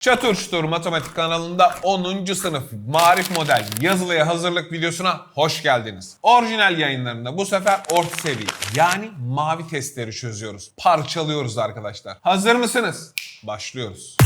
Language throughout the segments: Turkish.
Çatır Matematik kanalında 10. sınıf Marif Model yazılıya hazırlık videosuna hoş geldiniz. Orijinal yayınlarında bu sefer orta seviye yani mavi testleri çözüyoruz. Parçalıyoruz arkadaşlar. Hazır mısınız? Başlıyoruz.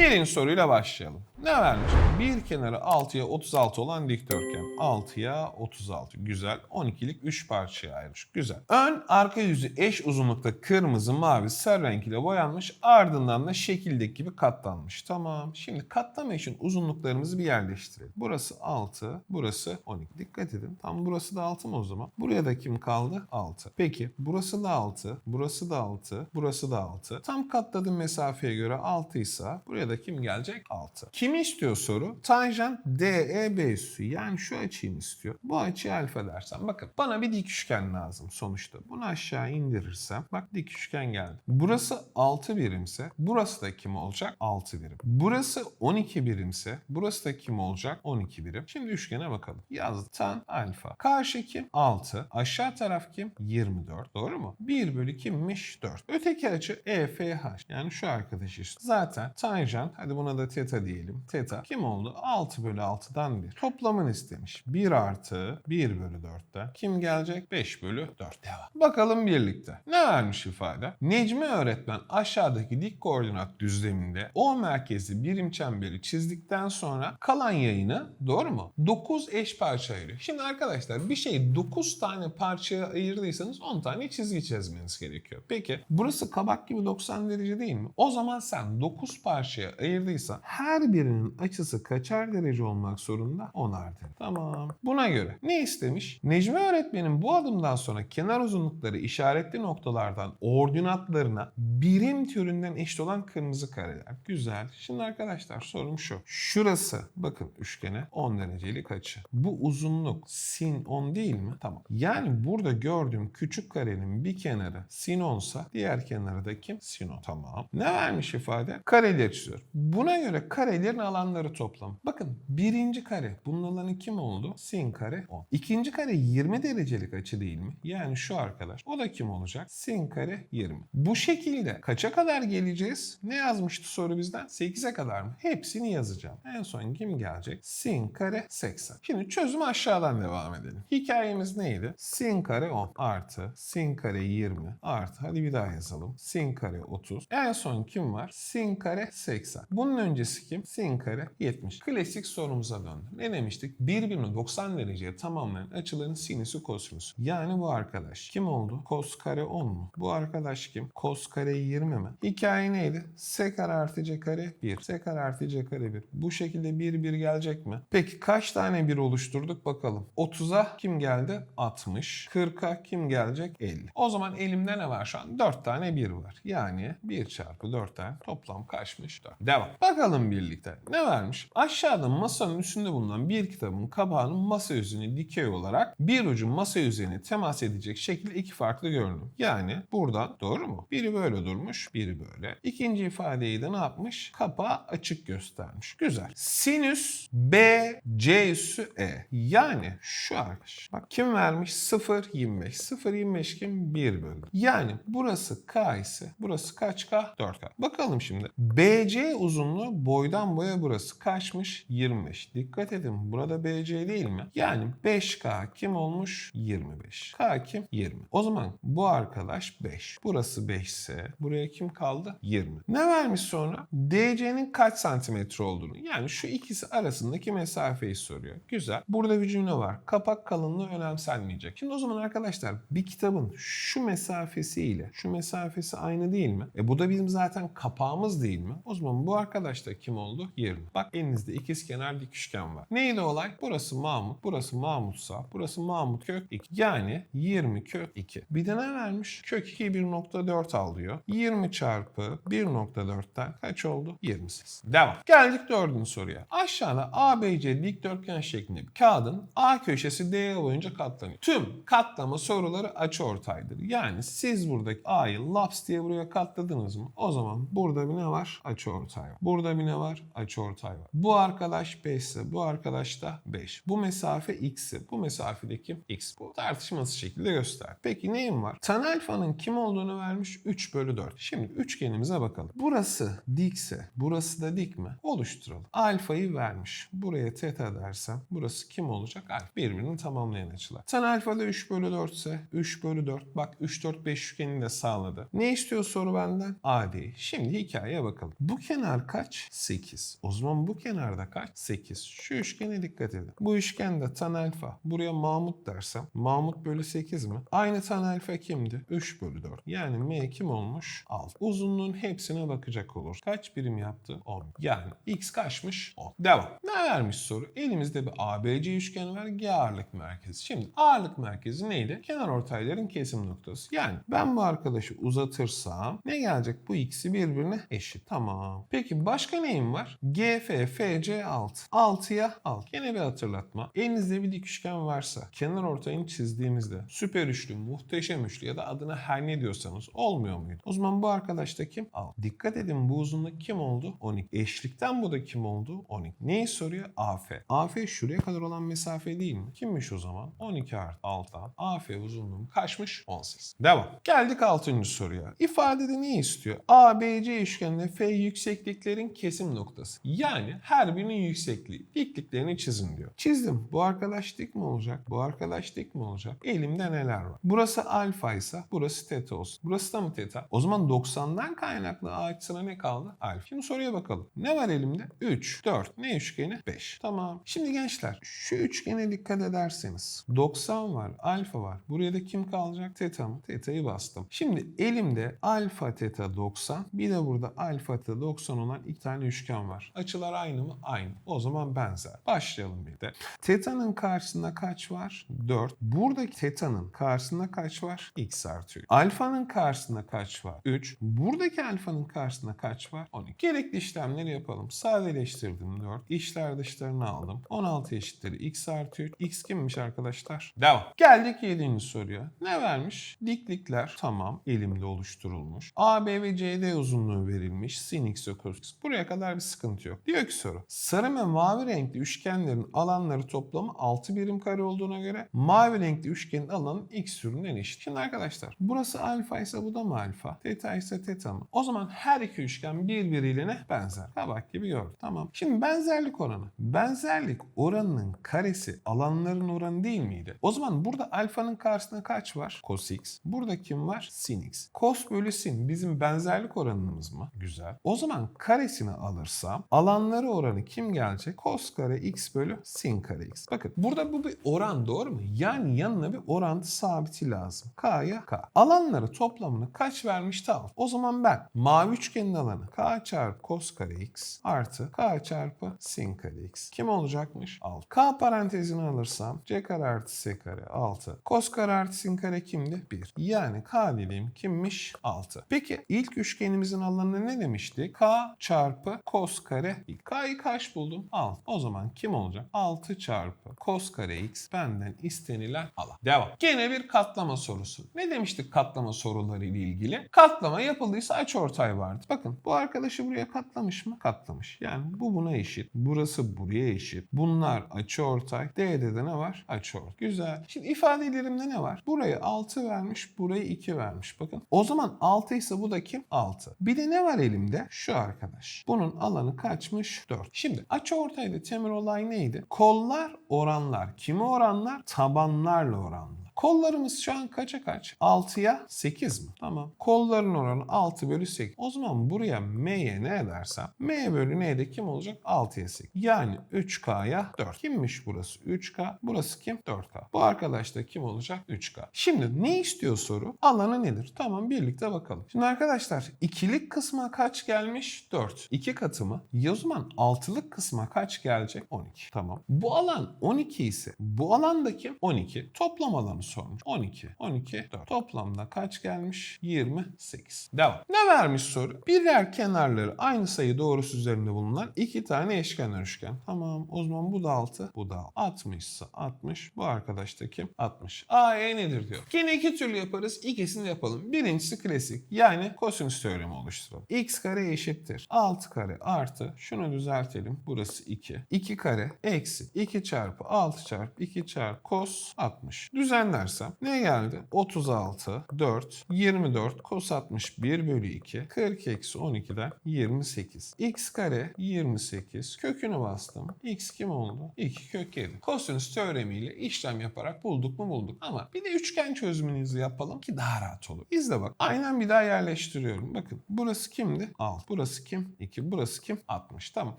Birinci soruyla başlayalım. Ne vermiş? Bir kenarı 6'ya 36 olan dikdörtgen. 6'ya 36. Güzel. 12'lik 3 parçaya ayırmış. Güzel. Ön arka yüzü eş uzunlukta kırmızı, mavi, sarı renk ile boyanmış. Ardından da şekildeki gibi katlanmış. Tamam. Şimdi katlama için uzunluklarımızı bir yerleştirelim. Burası 6, burası 12. Dikkat edin. Tam burası da 6 mı o zaman? Buraya da kim kaldı? 6. Peki burası da 6, burası da 6, burası da 6. Tam katladığım mesafeye göre 6 ise buraya da kim gelecek? 6. Kimi istiyor soru? Tanjant DEB üssü. Yani şu açıyı istiyor? Bu açıyı alfa dersen. Bakın bana bir dik üçgen lazım sonuçta. Bunu aşağı indirirsem bak dik üçgen geldi. Burası 6 birimse burası da kim olacak? 6 birim. Burası 12 birimse burası da kim olacak? 12 birim. Şimdi üçgene bakalım. Yazdım. Tan alfa. Karşı kim? 6. Aşağı taraf kim? 24. Doğru mu? 1 bölü kimmiş? 4. Öteki açı EFH. Yani şu arkadaş işte. Zaten tanjant hadi buna da teta diyelim. Teta kim oldu? 6 bölü 6'dan 1. Toplamını istemiş. 1 artı 1 bölü 4'ten. Kim gelecek? 5 bölü 4. Devam. Bakalım birlikte. Ne vermiş ifade? Necmi öğretmen aşağıdaki dik koordinat düzleminde O merkezi birim çemberi çizdikten sonra kalan yayını doğru mu? 9 eş parça ayırıyor. Şimdi arkadaşlar bir şeyi 9 tane parçaya ayırdıysanız 10 tane çizgi çizmeniz gerekiyor. Peki burası kabak gibi 90 derece değil mi? O zaman sen 9 parçaya ayırdıysan her birinin açısı kaçar derece olmak zorunda? 10'ar derece. Tamam. Buna göre ne istemiş? Necmi öğretmenin bu adımdan sonra kenar uzunlukları işaretli noktalardan ordinatlarına birim türünden eşit olan kırmızı kareler. Güzel. Şimdi arkadaşlar sorum şu. Şurası bakın üçgene 10 derecelik açı. Bu uzunluk sin 10 değil mi? Tamam. Yani burada gördüğüm küçük karenin bir kenarı sin 10'sa diğer kenarı da kim? Sin 10. Tamam. Ne vermiş ifade? Kareleri çiziyor. Buna göre karelerin alanları toplam. Bakın birinci kare. Bunun alanı kim oldu? Sin kare 10. İkinci kare 20 derecelik açı değil mi? Yani şu arkadaş. O da kim olacak? Sin kare 20. Bu şekilde kaça kadar geleceğiz? Ne yazmıştı soru bizden? 8'e kadar mı? Hepsini yazacağım. En son kim gelecek? Sin kare 80. Şimdi çözüm aşağıdan devam edelim. Hikayemiz neydi? Sin kare 10 artı sin kare 20 artı hadi bir daha yazalım. Sin kare 30. En son kim var? Sin kare 80. Bunun öncesi kim? Sin kare 70. Klasik sorumuza döndü. Ne demiştik? Birbirini 90 dereceye tamamlayan açıların sinüsü kosinüsü. Yani bu arkadaş. Kim oldu? Kos kare 10 mu? Bu arkadaş kim? Kos kare 20 mi? Hikaye neydi? S artı C kare 1. S artı C kare 1. Bu şekilde 1 1 gelecek mi? Peki kaç tane 1 oluşturduk bakalım. 30'a kim geldi? 60. 40'a kim gelecek? 50. O zaman elimde ne var şu an? 4 tane 1 var. Yani 1 çarpı 4'ten toplam kaçmış? 4. Devam. Bakalım birlikte. Ne vermiş? Aşağıda masanın üstünde bulunan bir kitabın kapağının masa yüzüne dikey olarak bir ucu masa yüzeyine temas edecek şekilde iki farklı görünüm. Yani buradan doğru mu? Biri böyle durmuş, biri böyle. İkinci ifadeyi de ne yapmış? Kapağı açık göstermiş. Güzel. Sinüs B C üssü E. Yani şu arkadaş. Bak kim vermiş? 0 25. 0 25 kim? 1 bölü. Yani burası K ise burası kaç K? 4K. Bakalım şimdi. BC uzunluğu boydan boya burası kaçmış? 25. Dikkat edin burada BC değil mi? Yani 5K kim olmuş? 25. K kim? 20. O zaman bu arkadaş 5. Burası 5 ise buraya kim kaldı? 20. Ne vermiş sonra? DC'nin kaç santimetre olduğunu. Yani şu ikisi arasındaki mesafeyi soruyor. Güzel. Burada bir cümle var. Kapak kalınlığı önemsenmeyecek. Şimdi o zaman arkadaşlar bir kitabın şu mesafesiyle şu mesafesi aynı değil mi? E bu da bizim zaten kapağımız değil mi? O zaman bu arkadaş da kim oldu? 20. Bak elinizde ikizkenar dik üçgen var. Neydi olay? Burası Mahmut, burası Mahmutsa, burası Mahmut kök 2. Yani 20 kök 2. Bir de ne vermiş? Kök 2 1.4 al diyor. 20 çarpı 1.4'ten kaç oldu? 28. Devam. Geldik dördüncü soruya. Aşağıda ABC dikdörtgen şeklinde bir kağıdın A köşesi D boyunca katlanıyor. Tüm katlama soruları açıortaydır. Yani siz buradaki A'yı laps diye buraya katladınız mı? O zaman burada bir ne var? Açıortay var. Burada bir ne var? açıortay var. Bu arkadaş 5 ise bu arkadaş da 5. Bu mesafe x ise bu mesafedeki x. Bu tartışmasız şekilde göster. Peki neyim var? Tan alfanın kim olduğunu vermiş 3 bölü 4. Şimdi üçgenimize bakalım. Burası dikse burası da dik mi? Oluşturalım. Alfayı vermiş. Buraya teta dersem burası kim olacak? Alfa. Birbirini tamamlayan açılar. Tan alfa da 3 bölü 4 ise 3 bölü 4. Bak 3 4 5 üçgenini de sağladı. Ne istiyor soru benden? AD'yi. Şimdi hikayeye bakalım. Bu kenar kaç? 8. O zaman bu kenarda kaç? 8. Şu üçgene dikkat edin. Bu üçgende tan alfa. Buraya Mahmut dersem. Mahmut bölü 8 mi? Aynı tan alfa kimdi? 3 bölü 4. Yani M kim olmuş? 6. Uzunluğun hepsine bakacak olur. Kaç birim yaptı? 10. Yani X kaçmış? 10. Devam. Ne vermiş soru? Elimizde bir ABC üçgeni var. G ağırlık merkezi. Şimdi ağırlık merkezi neydi? Kenar ortayların kesim noktası. Yani ben bu arkadaşı uzatırsam ne gelecek? Bu ikisi birbirine eşit. Tamam. Peki başka neyim var? GF, FC 6. 6'ya 6. Yine bir hatırlatma. Elinizde bir dik üçgen varsa kenar ortayını çizdiğimizde süper üçlü, muhteşem üçlü ya da adına her ne diyorsanız olmuyor muydu? O zaman bu arkadaş da kim? 6. Dikkat edin bu uzunluk kim oldu? 12. Eşlikten bu da kim oldu? 12. Neyi soruyor? AF. AF şuraya kadar olan mesafe değil mi? Kimmiş o zaman? 12 artı 6'dan. AF uzunluğum kaçmış? 18. Devam. Geldik 6. soruya. İfadede ne istiyor? ABC üçgeninde F yüksekliklerin kesim noktası. Yani her birinin yüksekliği. Dikliklerini çizin diyor. Çizdim. Bu arkadaş dik mi olacak? Bu arkadaş dik mi olacak? Elimde neler var? Burası alfa ise burası teta olsun. Burası da mı teta? O zaman 90'dan kaynaklı A açısına ne kaldı? Alfa. Şimdi soruya bakalım. Ne var elimde? 3, 4. Ne üçgeni? 5. Tamam. Şimdi gençler şu üçgene dikkat ederseniz 90 var, alfa var. Buraya da kim kalacak? Teta mı? Teta'yı bastım. Şimdi elimde alfa teta 90 bir de burada alfa teta 90 olan iki tane üçgen var. Açılar aynı mı? Aynı. O zaman benzer. Başlayalım bir de. Teta'nın karşısında kaç var? 4. Buradaki teta'nın karşısında kaç var? X artıyor. Alfa'nın karşısında kaç var? 3. Buradaki alfanın karşısında kaç var? 12. Gerekli işlemleri yapalım. Sadeleştirdim 4. İşler dışlarını aldım. 16 eşittir x artı 3. X kimmiş arkadaşlar? Devam. Geldik 7. soruya. Ne vermiş? Diklikler tamam elimde oluşturulmuş. AB ve CD uzunluğu verilmiş. Sin x x. Buraya kadar bir sıkıntı yok. Diyor ki soru. Sarı ve mavi renkli üçgenlerin alanları toplamı 6 birim kare olduğuna göre mavi renkli üçgenin alanı x türünden eşit. Şimdi arkadaşlar burası alfa ise bu da mı alfa? Teta ise teta mı? O zaman her iki üçgen birbiriyle ne? Benzer. Tabak gibi gördük. Tamam. Şimdi benzerlik oranı. Benzerlik oranının karesi alanların oranı değil miydi? O zaman burada alfanın karşısında kaç var? Cos x. Burada kim var? Sin x. Cos bölü sin bizim benzerlik oranımız mı? Güzel. O zaman karesini alırsam alanları oranı kim gelecek? Cos kare x bölü sin kare x. Bakın burada bu bir oran doğru mu? Yani yanına bir orantı sabiti lazım. K'ya K. Alanları toplamını kaç vermiş tamam. O zaman ben mavi üçgenin alanı K çarpı cos kare x artı K çarpı sin kare x. Kim olacakmış? 6. K parantezini alırsam C kare artı S kare 6. Cos kare artı sin kare kimdi? 1. Yani K dediğim kimmiş? 6. Peki ilk üçgenimizin alanı ne demiştik? K çarpı cos kare x. K'yı kaç buldum? 6. O zaman kim olacak? 6 çarpı cos kare x benden istenilen alan. Devam. Gene bir katlama sorusu. Ne demiştik katlama soruları ile ilgili? Katlama yapıldıysa açıortay vardı. Bakın bu arkadaşı buraya katlamış mı? Katlamış. Yani bu buna eşit. Burası buraya eşit. Bunlar açıortay. D'de de ne var? Açıortay. Güzel. Şimdi ifadelerimde ne var? Burayı 6 vermiş, burayı 2 vermiş. Bakın. O zaman 6 ise bu da kim? 6. Bir de ne var elimde? Şu arkadaş. Bunun alanı kaçmış? 4. Şimdi açıortayda temel olay neydi? Kollar oranlar. Kimi oranlar? Tabanlarla oranlar. Kollarımız şu an kaça kaç? 6'ya 8 mi? Tamam. Kolların oranı 6 bölü 8. O zaman buraya m'ye ne edersem m bölü n'de kim olacak? 6'ya 8. Yani 3k'ya 4. Kimmiş burası? 3k. Burası kim? 4k. Bu arkadaş da kim olacak? 3k. Şimdi ne istiyor soru? Alanı nedir? Tamam birlikte bakalım. Şimdi arkadaşlar ikilik kısma kaç gelmiş? 4. 2 katı mı? Ya o zaman altılık kısma kaç gelecek? 12. Tamam. Bu alan 12 ise bu alandaki 12 toplam alanı Toplamı sormuş. 12. 12, 4. Toplamda kaç gelmiş? 28. Devam. Ne vermiş soru? Birer kenarları aynı sayı doğrusu üzerinde bulunan iki tane eşkenar üçgen. Tamam. O zaman bu da 6, bu da 6. 60 ise 60. Bu arkadaş da kim? 60. A, E nedir diyor. Yine iki türlü yaparız. İkisini yapalım. Birincisi klasik. Yani kosinüs teoremi oluşturalım. X kare eşittir. 6 kare artı. Şunu düzeltelim. Burası 2. 2 kare eksi 2 çarpı 6 çarpı 2 çarpı cos 60. Düzenlersem ne geldi? 36, 4, 24, cos 61 bölü 2. 40 eksi 12'den 28. X kare 28. Kökünü bastım. X kim oldu? 2 kök 7. Kosinüs teoremiyle işlem yaparak bulduk mu bulduk. Ama bir de üçgen çözümünüzü yapalım ki daha rahat olur. İzle bak. Aynen bir daha yerleştiriyorum. Bakın burası kimdi? 6. Burası kim? 2. Burası kim? 60. Tamam.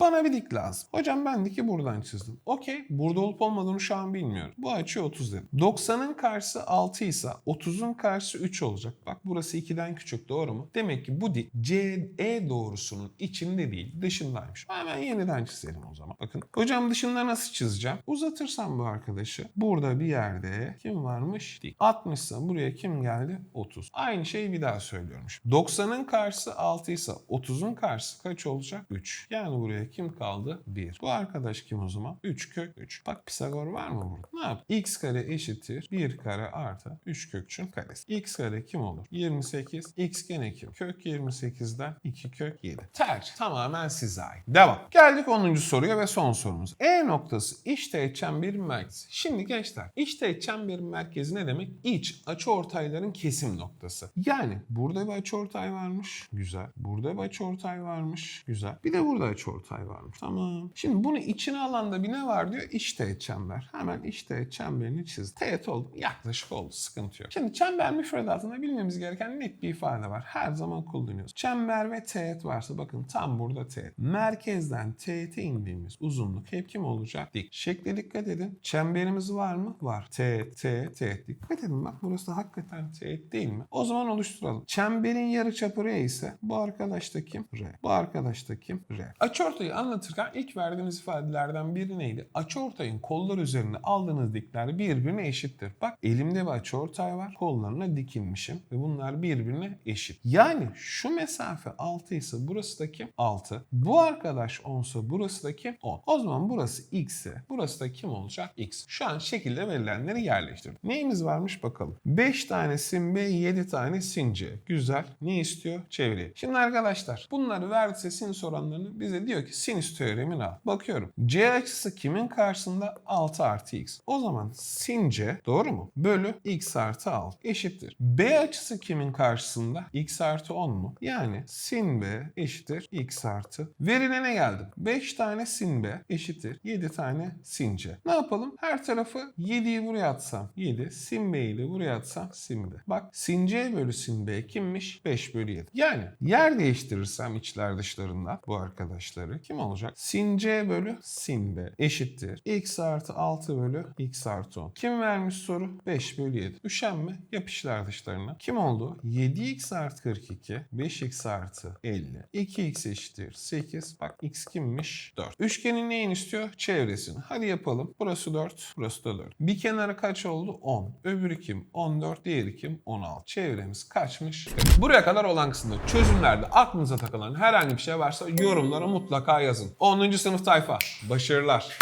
Bana bir dik lazım. Hocam ben diki buradan çizdim. Okey. Burada olup olmadığını şu an bilmiyorum. Bu açı 30 dedim. 90'ın karşısı 6 ise 30'un karşısı 3 olacak. Bak burası 2'den küçük doğru mu? Demek ki bu dik CE doğrusunun içinde değil dışındaymış. Hemen yeniden çizelim o zaman. Bakın hocam dışında nasıl çizeceğim? Uzatırsam bu arkadaşı burada bir yerde kim varmış? Dik. 60 ise buraya kim geldi? 30. Aynı şeyi bir daha söylüyormuş. 90'ın karşısı 6 ise 30'un karşısı kaç olacak? 3. Yani buraya kim kaldı? 1. Bu arkadaş kim o zaman? 3 kök 3. Bak Pisagor var mı burada? Ne yap? x kare eşittir 1 kare artı 3 kökçün karesi. x kare kim olur? 28. x gene kim? Kök 28'den 2 kök 7. Tercih tamamen size ait. Devam. Geldik 10. soruya ve son sorumuz. E noktası iç teğet çemberin merkezi. Şimdi gençler iç teğet çemberin merkezi ne demek? İç açıortayların kesim noktası. Yani burada bir açıortay varmış. Güzel. Burada bir açıortay varmış. Güzel. Bir de burada açıortay varmış. Tamam. Şimdi bunu içine alanda bir ne var diyor? Teğet çember. Hemen teğet çemberini çiz. Teğet oldu. Yaklaşık oldu. Sıkıntı yok. Şimdi çember müfredatında bilmemiz gereken net bir ifade var. Her zaman kullanıyoruz. Çember ve teğet varsa bakın tam burada teğet. Merkezden teğete indiğimiz uzunluk hep kim olacak? Dik. Şekle dikkat edin. Çemberimiz var mı? Var. Teğet, teğet, teğet. Dikkat edin bak burası da hakikaten teğet değil mi? O zaman oluşturalım. Çemberin yarıçapı R ise bu arkadaş da kim? R. Bu arkadaş da kim? R. Açıortayı anlatırken ilk verdiğimiz ifadelerden biri neydi? Açıortayın kollar üzerine aldığınız dikler birbirine eşittir. Bak elimde bir açıortay var. Kollarına dikilmişim ve bunlar birbirine eşit. Yani şu mesafe 6 ise burası da kim? 6. Bu arkadaş 10 ise burası da kim? 10. O zaman burası x ise burası da kim olacak? x. Şu an şekilde verilenleri yerleştirdim. Neyimiz varmış bakalım. 5 tane sin B, 7 tane sin C. Güzel. Ne istiyor? Çeviri. Şimdi arkadaşlar bunları verdiyse sinüs oranlarını bize diyor ki sinüs teoremini al. Bakıyorum. C açısı kimin karşısında? 6 artı x. O zaman sin C doğru mu? Bölü x artı 6 eşittir. B açısı kimin karşısında? x artı 10 mu? Yani sin B eşittir x artı. Verilene geldim. 5 tane sin B eşittir 7 tane sin C. Ne yapalım? Her tarafı 7'yi buraya atsam 7. Sin B'yi de buraya atsam sin B. Bak sin C bölü sin B kimmiş? 5 bölü 7. Yani yer değiştirirsem içler dışlarında bu arkadaşları kim olacak? Sin C bölü sin B eşittir. x artı 6 bölü x artı 10. Kim vermiş soru? 5 bölü 7. Üşenme yapışlar dışlarına. Kim oldu? 7x artı 42, 5x artı 50, 2x eşittir 8. Bak x kimmiş? 4. Üçgenin neyini istiyor? Çevresini. Hadi yapalım. Burası 4, burası da 4. Bir kenarı kaç oldu? 10. Öbürü kim? 14, diğeri kim? 16. Çevremiz kaçmış? Evet. Buraya kadar olan kısımda çözümlerde aklınıza takılan herhangi bir şey varsa yorumlara mutlaka yazın. 10. sınıf tayfa. Başarılar.